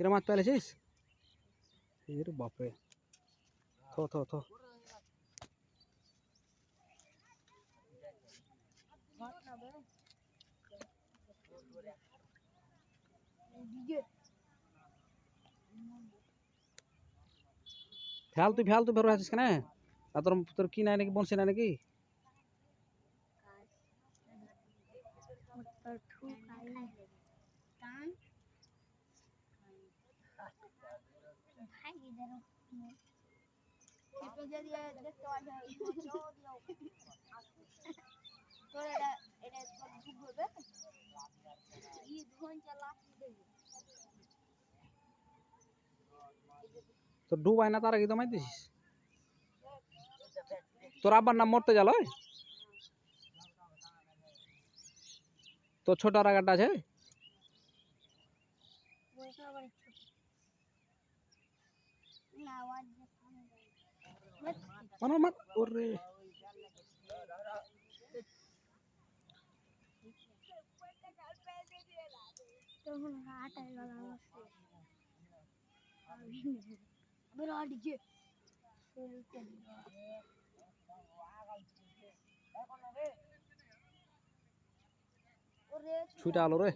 হিরা মাছ পেলেছিস এর বাপরে থো থো থো ফেল তুই ফেল তুই বেরো আছিস কেন আর তোর তোর কি নাই নাকি বনছে নাই নাকি ডুবাই না তার আগে তো মাইতেছিস? তোর আব্বার নাম মরতে গেল তোর ছোট রাগাটা আছে মার ওরে তখন আটাই লাগানো বিরাট যে ছুইটা আলো রে